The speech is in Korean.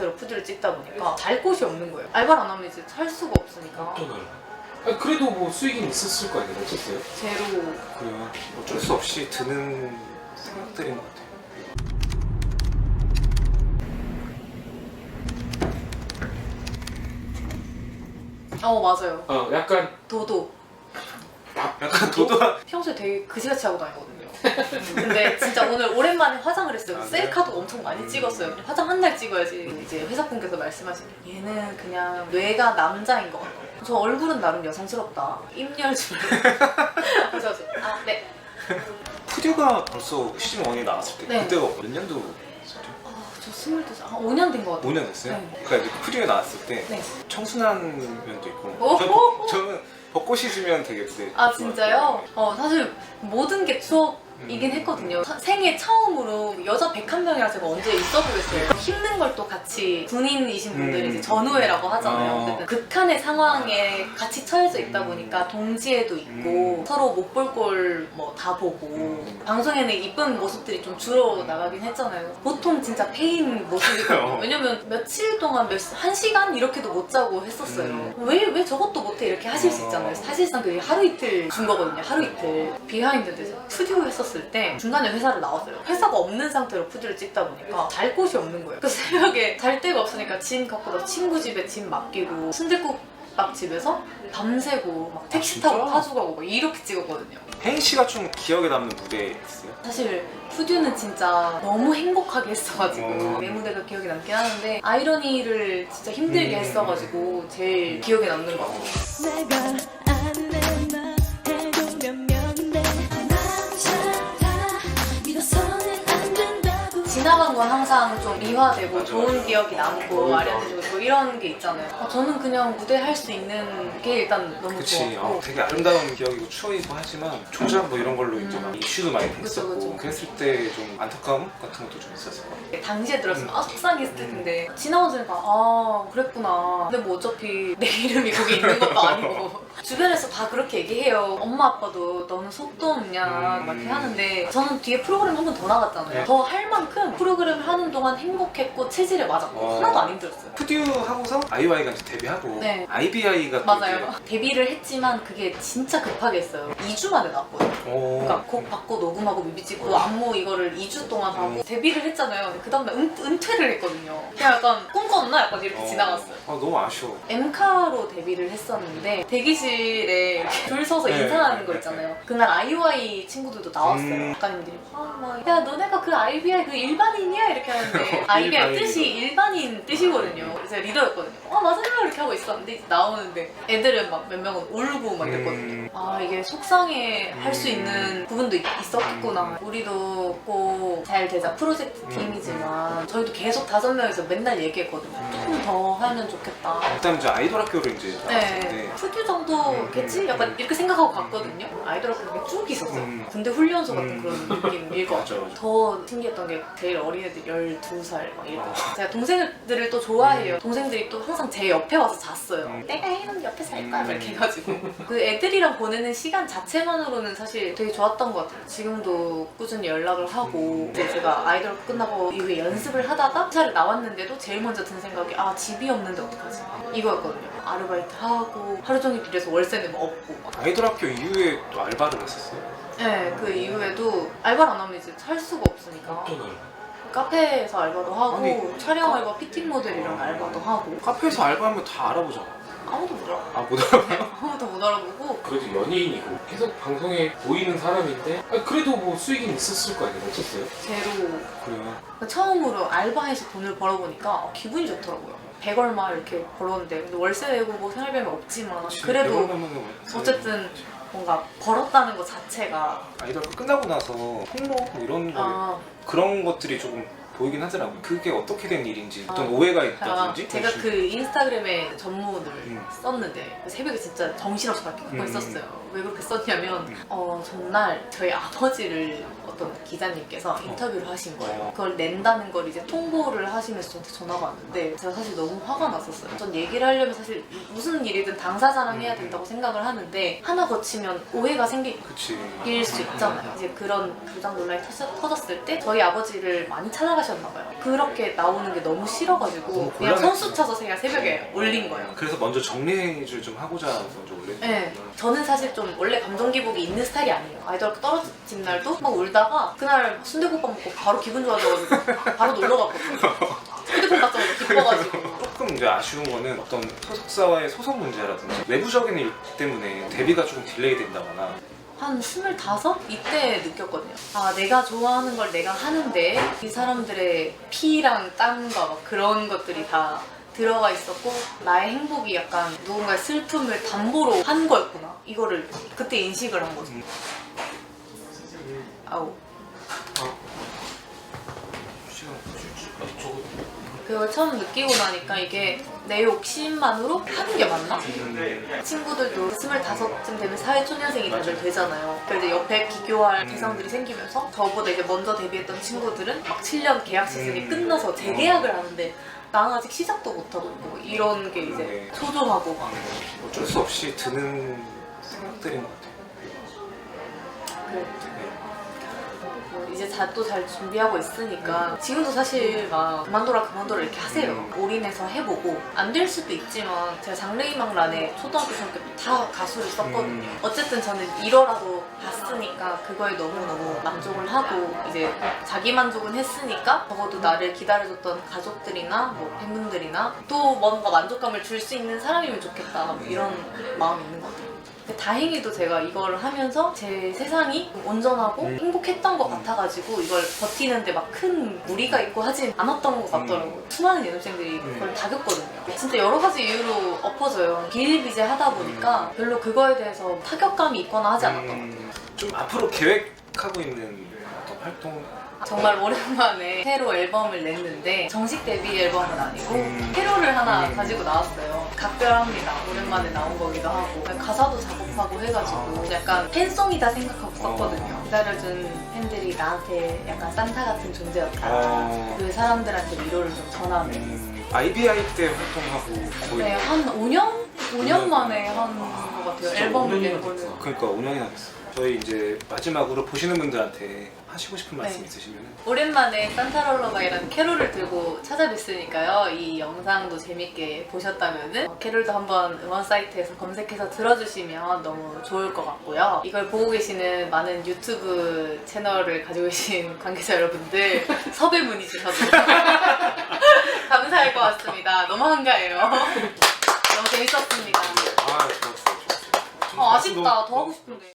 상태로 푸드를 찍다 보니까 잘 곳이 없는 거예요. 알바를 안 하면 이제 살 수가 없으니까? 아 그래도 뭐 수익은 있었을 거 아니에요? 어땠어요? 제로 그래요. 어쩔 수 없이 드는 생각들인 것 같아요. 어 맞아요. 어 약간 도도 약간 도도한 평소에 되게 그지같이 하고 다니거든요. 근데 진짜 오늘 오랜만에 화장을 했어요. 아, 셀카도 엄청 많이 찍었어요. 화장 한달 찍어야지. 이제 회사분께서 말씀하시는 얘는 그냥 뇌가 남자인 것 같아. 저 얼굴은 나름 여성스럽다. 입열지 말고. 그래서 아 네. 푸듀가 벌써 시즌 1이 나왔을 때 네. 그때가 몇 년도 아 저 스물두 살. 아 5년 된 것 같아요. 5년 됐어요? 네. 그러니까 이제 푸듀가 나왔을 때 네. 청순한 면도 있고 오! 저, 벚- 저는 벚꽃이 지면 되게 그때 아 좋아했어요. 진짜요? 어 사실 모든 게 추억 이긴 했거든요. 사- 생애 처음으로 여자 101명이랑 제가 언제 있어 보겠어요. 힘든 걸 또 같이 군인이신 분들이 음. 이제 전우회라고 하잖아요. 어. 극한의 상황에 같이 처해져 있다 보니까 동지애도 있고 음. 서로 못 볼 걸 뭐 다 보고 음. 방송에는 이쁜 모습들이 좀 줄어 나가긴 했잖아요. 보통 진짜 페인 모습이거든요. 어. 왜냐면 며칠 동안 몇, 시- 한 시간 이렇게도 못 자고 했었어요. 음. 왜, 왜 저것도 못해 이렇게 하실 수 어. 있잖아요. 사실상 그게 하루 이틀 준 거거든요. 하루 이틀. 비하인드에서 푸듀 했었 을 때 중간에 회사를 나왔어요. 회사가 없는 상태로 푸듀를 찍다 보니까 잘 곳이 없는 거예요. 그래서 새벽에 잘 데가 없으니까 짐 갖고 나 친구 집에 짐 맡기고 순대국밥 집에서 밤새고 막 택시 진짜? 타고 파주 가고 막 이렇게 찍었거든요. 씨가 좀 기억에 남는 무대 있어요? 사실 푸듀는 진짜 너무 행복하게 했어가지고 어. 내 무대가 기억에 남긴 하는데 아이러니를 진짜 힘들게 음. 했어가지고 제일 기억에 남는 것 같아요. 내가 지나간 건 항상 좀 미화되고 맞아, 좋은 맞아. 기억이 남고 맞아. 아련해지고 뭐 이런 게 있잖아요. 어, 저는 그냥 무대 할 수 있는 게 일단 너무 그치 좋았고 어, 되게 아름다운 기억이고 추억이고 하지만 조작 뭐 이런 걸로 이제 음. 막 이슈도 많이 됐었고. 그랬을 때 좀 안타까움 같은 것도 좀 있었을 것 같아요 당시에 들었으면 음. 아 속상했을 텐데 지나고 나니까 아 그랬구나 근데 뭐 어차피 내 이름이 거기 있는 것도 아니고 주변에서 다 그렇게 얘기해요 엄마 아빠도 너는 속도 없냐 음. 막 이렇게 하는데 저는 뒤에 프로그램 한 번 더 나갔잖아요 네. 더 할 만큼 프로그램을 하는 동안 행복했고 체질에 맞았고 어. 하나도 안 힘들었어요 푸듀 하고서 아이와이가 이제 데뷔하고 네. 또 맞아요 데뷔를 했지만 그게 진짜 급하게 했어요 2주 만에 나왔거든요. 그러니까 곡 받고 녹음하고 뮤비 찍고 안무 이거를 2주 동안 하고 음. 데뷔를 했잖아요 그 다음날 은, 은퇴를 했거든요 그냥 약간 꿈꿨나? 약간 이렇게 어. 지나갔어요 아 너무 아쉬워 엠카로 데뷔를 했었는데 대기 실에 이렇게 줄 서서 네. 인사하는 거 있잖아요. 그날 아이오아이 친구들도 나왔어요. 음. 작가님들이 아막 야 너네가 그 아이비아이 그 일반인이야 이렇게 하는데 아이비아이. 뜻이 일반인 뜻이거든요. 그래서 리더였거든요. 아 맞아요 이렇게 하고 있었는데 이제 나오는데 애들은 막 몇 명은 울고 막 이랬거든요. 음. 아 이게 속상해 할수 음. 있는 부분도 있, 있었구나. 우리도 꼭 잘 되자 프로젝트 팀이지만 저희도 계속 다섯 명이서 맨날 얘기했거든요. 조금 더 하면 좋겠다. 일단 이제 아이돌 학교를 이제 네, 나왔는데 푸듀 정도 겠지? 약간 이렇게 생각하고 갔거든요. 아이돌 학교가 쭉 있었어요. 음. 군대 훈련소 같은 음. 그런 느낌일 것 같아요. 맞아. 더 신기했던 게 제일 어린 애들 12살 막 이럴 때 어. 제가 동생들을 또 좋아해요. 동생들이 또 항상 제 옆에 와서 잤어요. 음. 내가 혜영 옆에 살 거야 막 이렇게 음. 해가지고 그 애들이랑 보내는 시간 자체만으로는 사실 되게 좋았던 것 같아요. 지금도 꾸준히 연락을 하고 음. 이제 제가 아이돌 끝나고 이후에 연습을 하다가 회사를 나왔는데도 제일 먼저 든 생각이 아 집이 없는데 어떡하지 이거였거든요. 아르바이트 하고 하루 종일 일해서 월세 내면 없고 아이돌 학교 이후에 또 알바를 했었어요 네, 그 이후에도 알바를 안 하면 이제 살 수가 없으니까 어떤 알바? 카페에서 알바도 하고 아니, 촬영 알바, 피팅 모델 이런 알바도 하고 카페에서 알바하면 다 알아보잖아 아무도 못 알아 아 못 알아봐요? 아무도 못 알아보고 그래도 연예인이고 계속 방송에 보이는 사람인데 아 그래도 뭐 수익은 있었을 거 아니에요? 어땠어요? 제로 그래요? 처음으로 알바해서 돈을 벌어보니까 어, 기분이 좋더라고요 100 얼마 이렇게 벌었는데 근데 월세 내고 뭐 생활비는 없지만 그래도 어쨌든 뭔가 벌었다는 것 자체가 아이돌 학교 끝나고 나서 폭로 뭐 이런 거 아, 그런 것들이 조금 보이긴 하더라고요. 그게 어떻게 된 일인지 어떤 아. 오해가 아, 있다든지 제가 그 인스타그램에 전문을 음. 썼는데 새벽에 진짜 정신없이 그렇게 갖고 음. 있었어요. 왜 그렇게 썼냐면 음. 어, 전날 저희 아버지를 어떤 기자님께서 인터뷰를 하신 거예요. 어. 그걸 낸다는 걸 이제 통보를 하시면서 저한테 전화가 왔는데 제가 사실 너무 화가 났었어요. 전 얘기를 하려면 사실 무슨 일이든 당사자랑 해야 음. 된다고 생각을 하는데 하나 거치면 오해가 생길 그치 수 있잖아요. 이제 그런 부장 논란이 터졌, 터졌을 때 저희 아버지를 많이 찾아가셨거든요. 하셨나봐요. 그렇게 나오는 게 너무 싫어가지고 그냥. 선수 차서 그냥 새벽에 올린 거예요. 그래서 먼저 정리를 좀 하고자 먼저 올렸는데 네. 저는 사실 좀 원래 감정 기복이 있는 스타일이 아니에요. 아이돌 떨어진 날도 막 울다가 그날 순대국밥 먹고 바로 기분 좋아져가지고 바로 놀러 갔거든요. 휴대폰 받자마자 기뻐가지고. 조금 이제 아쉬운 거는 어떤 소속사와의 소속 문제라든지 내부적인 일 때문에 데뷔가 조금 딜레이 된다거나 한 스물다섯? 이때 느꼈거든요. 아, 내가 좋아하는 걸 내가 하는데 이 사람들의 피랑 땀과 막 그런 것들이 다 들어가 있었고 나의 행복이 약간 누군가의 슬픔을 담보로 한 거였구나. 이거를 그때 인식을 한 거죠. 음. 아우. 아, 그걸 처음 느끼고 나니까 이게 내 욕심만으로 하는 게 맞나? 음, 친구들도 스물다섯쯤 되면 사회초년생이 다들 되잖아요. 그래서 이제 옆에 비교할 음. 대상들이 생기면서 저보다 이제 먼저 데뷔했던 친구들은 막 7년 계약 시즌이 음. 끝나서 재계약을 하는데 나는 아직 시작도 못하고 있고 이런 게 이제 네. 초조하고 막 어쩔 수 없이 드는 생각들인 것 같아요. 그래. 뭐 이제 또잘 준비하고 있으니까 지금도 사실 막 그만둬라 그만둬라 이렇게 하세요. 음. 올인해서 해보고. 안 될 수도 있지만 제가 장래희망란에 초등학교 중학교 때다 가수를 썼거든요. 음. 어쨌든 저는 1어라도 봤으니까 그거에 너무너무 만족을 하고 이제 자기 만족은 했으니까 적어도 나를 기다려줬던 가족들이나 뭐 팬분들이나 또 뭔가 만족감을 줄 수 있는 사람이면 좋겠다. 뭐 이런 마음이 있는 것 같아요 근데 다행히도 제가 이걸 하면서 제 세상이 온전하고 음. 행복했던 것 같아가지고 이걸 버티는데 막 큰 무리가 있고 하진 않았던 것 같더라고요. 수많은 연습생들이 음. 그걸 다 겪거든요. 진짜 여러 가지 이유로 엎어져요. 비일비재 하다 보니까 별로 그거에 대해서 타격감이 있거나 하지 않았던 것 같아요. 음, 좀 앞으로 계획하고 있는 활동 정말 오랜만에 새로 앨범을 냈는데 정식 데뷔 앨범은 아니고 음. 캐롤을 하나 음. 가지고 나왔어요. 각별합니다. 오랜만에 나온 거기도 하고 가사도 작업하고 해가지고 아. 약간 팬송이다 생각하고 썼거든요. 어. 기다려준 팬들이 나한테 약간 산타 같은 존재였다. 어. 그 사람들한테 위로를 좀 전하는. 음, IBI 때 활동하고 거의 네, 한 5년? 5년 만에 한 것 같아요. 앨범을 5년이나 낸 거는. 그러니까 5년이나 됐어요. 저희 이제 마지막으로 보시는 분들한테 하시고 싶은 말씀 네. 있으시면 오랜만에 산타롤러가이라는 캐롤을 들고 찾아뵀으니까요. 이 영상도 재밌게 보셨다면은 어, 캐롤도 한번 응원 사이트에서 검색해서 들어주시면 너무 좋을 것 같고요. 이걸 보고 계시는 많은 유튜브 채널을 가지고 계신 관계자 여러분들 섭외 문의 주셔도 감사할 것 같습니다. 너무 한가해요. 너무 재밌었습니다. 아 좋았어요. 좋았어요. 어, 아쉽다. 더 하고 싶은데.